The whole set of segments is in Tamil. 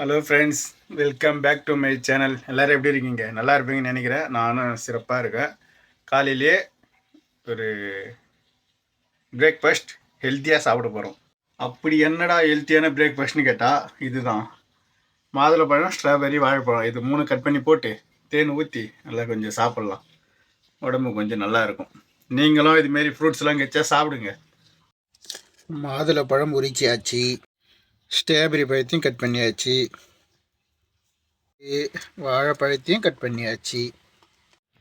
Hello friends welcome back to my channel எல்லோரும் எப்படி இருக்கீங்க? நல்லா இருப்பீங்கன்னு நினைக்கிறேன். நானும் சிறப்பாக இருக்கேன். காலையிலே ஒரு பிரேக்ஃபாஸ்ட் ஹெல்த்தியாக சாப்பிட போகிறோம் அப்படி என்னடா ஹெல்த்தியான பிரேக்ஃபாஸ்ட்னு கேட்டால் இதுதான். மாதுளப்பழம் ஸ்ட்ராபெரி வாழைப்பழம். இது மூணு கட் பண்ணி போட்டு தேன் ஊற்றி நல்லா கொஞ்சம் சாப்பிட்லாம். உடம்பு கொஞ்சம் நல்லா இருக்கும். நீங்களும் இதுமாரி ஃப்ரூட்ஸ்லாம் கெச்சா சாப்பிடுங்க. மாதுளை பழம் உரிச்சியாச்சு ஸ்ட்ராபெரி பழத்தையும் கட் பண்ணியாச்சு. வாழைப்பழத்தையும் கட் பண்ணியாச்சு.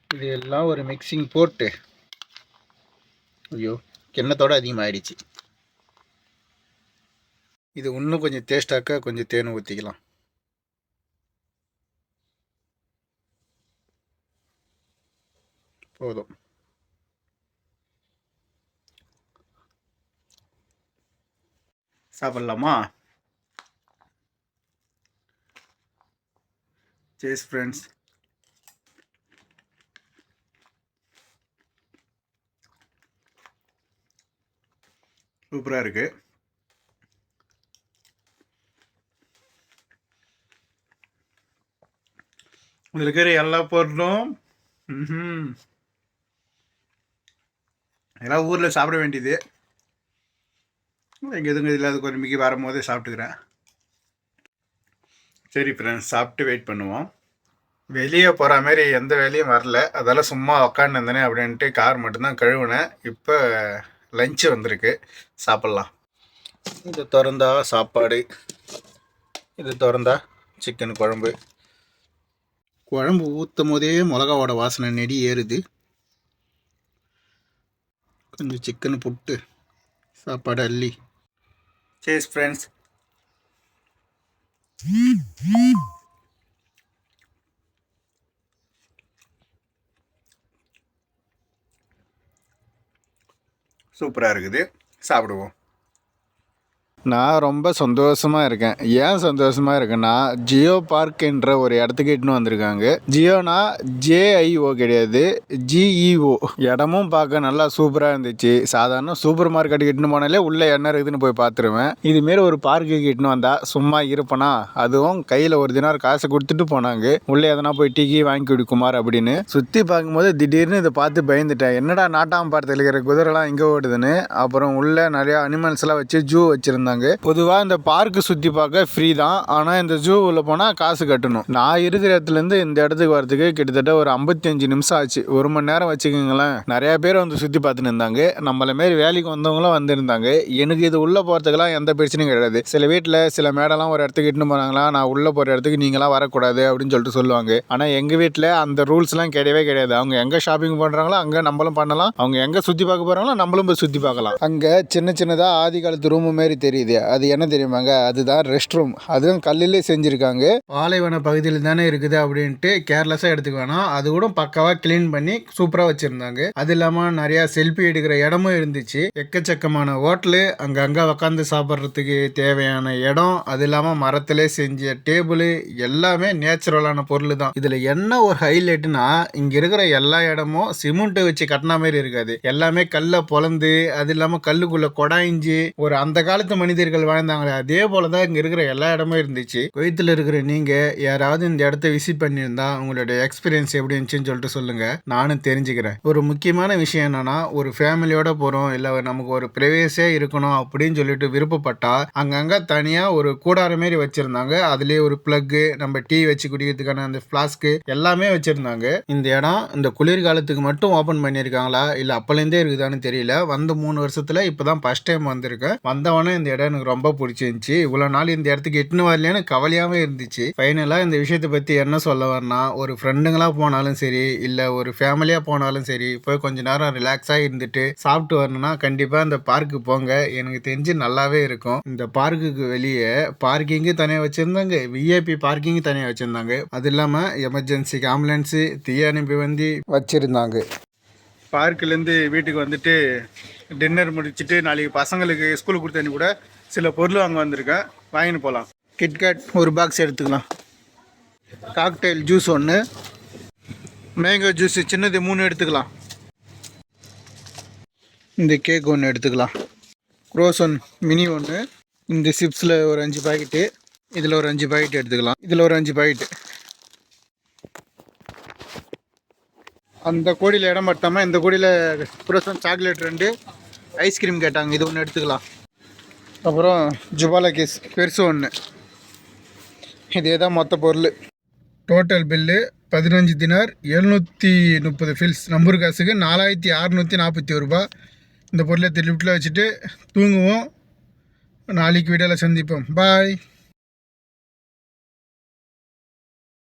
இது எல்லாம் ஒரு மிக்சிங் போட்டு ஐயோ கிண்ணத்தோடு அதிகமாகிடுச்சு இது இன்னும் கொஞ்சம் டேஸ்டாக்க கொஞ்சம் தேன் ஊற்றிக்கலாம் போதும். சாப்பிட்லாமா? சேஸ் ஃப்ரெண்ட்ஸ் சூப்பராக இருக்கு. இதில் இருக்கிற எல்லா பொருளும் ம்ஹும். எல்லாம் ஊரில் சாப்பிட வேண்டியது. இங்கே எதுவும் இல்லாத குழம்புக்கு வரும்போதே சாப்பிட்டுக்கிறேன். சரி ஃப்ரெண்ட்ஸ் சாப்பிட்டு வெயிட் பண்ணுவோம். வெளியே போகிற மாதிரி எந்த வேலையும் வரல. அதால் சும்மா உக்காந்துருந்தேனே அப்படின்ட்டு கார் மட்டும்தான் கழுவுனேன். இப்போ லஞ்சு வந்திருக்கு. சாப்பிட்லாம். இது திறந்தா சாப்பாடு. இது திறந்தா சிக்கன் குழம்பு. குழம்பு ஊற்றும் போதே மிளகாவோட வாசனை நெடி ஏறுது. கொஞ்சம் சிக்கன் புட்டு சாப்பாடு அள்ளி. சேஸ் ஃப்ரெண்ட்ஸ் சூப்பராக இருக்குது. சாப்பிடுவோம். நான் ரொம்ப சந்தோஷமாக இருக்கேன். ஏன் சந்தோஷமாக இருக்கேன்னா ஜியோ பார்க் என்ற ஒரு இடத்துக்கு இட்டுன்னு வந்திருக்காங்க. ஜியோனா ஜேஐஓ கிடையாது ஜிஇஓ இடமும் பார்க்க நல்லா சூப்பராக இருந்துச்சு. சாதாரண சூப்பர் மார்க்கெட்டுக்கு இட்டுன்னு போனாலே உள்ளே என்ன இருக்குதுன்னு போய் பார்த்துருவேன். இதுமாரி ஒரு பார்க்குக்கு இட்டுன்னு வந்தா சும்மா இருப்பனா? அதுவும் கையில் ஒரு தினார் காசு கொடுத்துட்டு போனாங்க. உள்ளே எதனா போய் டீக்கி வாங்கி குடிக்குமார் அப்படின்னு. சுற்றி பார்க்கும்போது திடீர்னு இதை பார்த்து பயந்துட்டேன். என்னடா நாட்டாம் பார்த்து இருக்கிற குதிரைலாம் இங்கே ஓடுதுன்னு. அப்புறம் உள்ள நிறைய அனிமல்ஸ்லாம் வச்சு ஜூ வச்சுருந்தாங்க. பொதுவாக இந்த பார்க்கு சுற்றி பார்க்க ஃப்ரீ தான். ஆனால் இந்த ஜூ உள்ள போனால் காசு கட்டணும். நான் இருக்கிற இடத்துலேருந்து இந்த இடத்துக்கு வரதுக்கு கிட்டத்தட்ட ஒரு ஐம்பத்தஞ்சு நிமிஷம் ஆச்சு. ஒரு மணி நேரம் வச்சுக்கோங்களேன். நிறைய பேர் வந்து சுற்றி பார்த்துன்னு இருந்தாங்க. நம்மள மாரி வேலைக்கு வந்தவங்களும் வந்திருந்தாங்க. எனக்கு இது உள்ளே போகிறதுக்கெல்லாம் எந்த பிரச்சனையும் கிடையாது. சில வீட்டில் சில மேடெல்லாம் ஒரு இடத்துக்கு இட்டுன்னு போனாங்களா நான் உள்ளே போகிற இடத்துக்கு நீங்களாம் வரக்கூடாது அப்படின்னு சொல்லிட்டு சொல்லுவாங்க. ஆனால் எங்கள் வீட்டில் அந்த ரூல்ஸ்லாம் கிடையவே கிடையாது. அவங்க எங்கே ஷாப்பிங் பண்ணுறாங்களோ அங்கே நம்மளும் பண்ணலாம். அவங்க எங்கே சுற்றி பார்க்க போகிறாங்களோ நம்மளும் போய் சுற்றி பார்க்கலாம். அங்கே சின்ன சின்னதாக ஆதி காலத்து ரூமு மாரி தெரியுது. அது என்ன தெரியுமாங்க? அதுதான் ரெஸ்ட் ரூம் அதுவும் கல்லிலே செஞ்சுருக்காங்க. பாலைவன பகுதியில் தானே இருக்குது அப்படின்ட்டு கேர்லெஸ்ஸாக எடுத்துக்க வேணாம். அது கூட பக்காவாக கிளீன் பண்ணி சூப்பராக வச்சுருந்தாங்க. அது இல்லாமல் நிறையா செல்ஃபி எடுக்கிற இடமும் இருந்துச்சு. எக்கச்சக்கமான ஹோட்டலு அங்கங்கே உக்காந்து சாப்பிட்றதுக்கு தேவையான இடம் அது இல்லாமல் மரத்திலே செஞ்ச டேபிள் எல்லாமே நேச்சுரலான பொருள் தான் இதில் என்ன ஒரு ஹைலைட்னா இங்கே இருக்கிற எல்லா இடமும் சிமெண்ட்டை வச்சு கட்டின மாதிரி இருக்காது. எல்லாமே கல்லை பொலந்து அது இல்லாமல் கல்லுக்குள்ளே குடாய்ஞ்சி ஒரு அந்த காலத்து மனிதர்கள் வாழ்ந்தாங்களே அதே போல தான் இங்கே இருக்கிற எல்லா இடமும் இருந்துச்சு. குவைத்தில் இருக்கிற நீங்கள் யாராவது இந்த இடத்த விசிட் பண்ணியிருந்தா உங்களுடைய எக்ஸ்பீரியன்ஸ் எப்படி இருந்துச்சுன்னு சொல்லிட்டு சொல்லுங்கள் நானும் தெரிஞ்சுக்கிறேன். ஒரு முக்கியமான விஷயம் என்னன்னா ஒரு ஃபேமிலியோட போகிறோம் இல்லை நமக்கு ஒரு ப்ரைவேஸே இருக்கணும் அப்படின்னு சொல்லிட்டு விருப்பப்பட்டா அங்கங்கே தனியாக ஒரு கூடார மாரி வச்சுருந்தாங்க. அதுலேயே ஒரு ப்ளக்கு நம்ம டீ வச்சு குடிக்கிறதுக்கான அந்த ஃப்ளாஸ்க்கு எல்லாமே வச்சுருந்தாங்க. இந்த இடம் இந்த குளிர்காலத்துக்கு மட்டும் ஓப்பன் பண்ணியிருக்காங்களா இல்லை அப்போலேருந்தே இருக்குதான்னு தெரியல. வந்து மூணு வருஷத்தில் இப்போ தான் ஃபஸ்ட் டைம் வந்திருக்கேன். வந்தவொடனே இந்த இடம் எனக்கு ரொம்ப பிடிச்சிருந்துச்சி. இவ்வளோ நாள் இந்த இடத்துக்கு எட்டுன்னு வரலையான்னு கவலையாகவே இருந்துச்சு. ஃபைனலாக இந்த விஷயத்தை பற்றி என்ன சொல்ல வரனா ஒரு ஃப்ரெண்டுங்களாக போனாலும் சரி இல்லை ஒரு ஃபேமிலியாக போனாலும் சரி போய் கொஞ்ச நேரம் ரிலாக்ஸாக இருந்துட்டு சாப்பிட்டு வரணும்னா கண்டிப்பாக இந்த பார்க்கு போங்க. எனக்கு தெரிஞ்சு நல்லாவே இருக்கும். இந்த பார்க்குக்கு வெளியே பார்க்கிங்கு தனியாக வச்சுருந்தாங்க. விஐபி பார்க்கிங் தனியாக வச்சுருந்தாங்க. அது இல்லாமல் எமர்ஜென்சிக்கு ஆம்புலன்ஸு தீய அனுப்பி வந்து வச்சுருந்தாங்க. பார்க்குலேருந்து வீட்டுக்கு வந்துட்டு டின்னர் முடிச்சுட்டு நாளைக்கு பசங்களுக்கு ஸ்கூலுக்கு கொடுத்தனி கூட சில பொருள் அங்கே வந்திருக்கேன். வாங்கின்னு போகலாம் கிட்கேட் ஒரு பாக்ஸ் எடுத்துக்கலாம். காக்டெயில் ஜூஸ் ஒன்று மேங்கோ ஜூஸ் சின்னது மூணு எடுத்துக்கலாம். இந்த கேக் ஒன்று எடுத்துக்கலாம். க்ரோஸ் ஒன் மினி ஒன்று இந்த சிப்ஸில் ஒரு அஞ்சு பாக்கெட்டு இதில் ஒரு அஞ்சு பாக்கெட் எடுத்துக்கலாம். இதில் ஒரு அஞ்சு பாக்கெட்டு அந்த கோடியில் இடம் பார்த்தாமல் இந்த கோடியில் புரோசன் சாக்லேட் ரெண்டு ஐஸ்கிரீம் கேட்டாங்க. இது ஒன்று எடுத்துக்கலாம். அப்புறம் ஜுபாலா கேஸ் பெருசு ஒன்று இதே தான் மொத்த பொருள். டோட்டல் பில்லு பதினஞ்சு தினார் எழுநூற்றி முப்பது ஃபில்ஸ் நம்பர் காசுக்கு நாலாயிரத்தி அறநூற்றி நாற்பத்தி ஒரு ரூபா. இந்த பொருளை லிஃப்ட்டில் வச்சுட்டு தூங்குவோம். நாளைக்கு வீடியோவில் சந்திப்போம். பாய்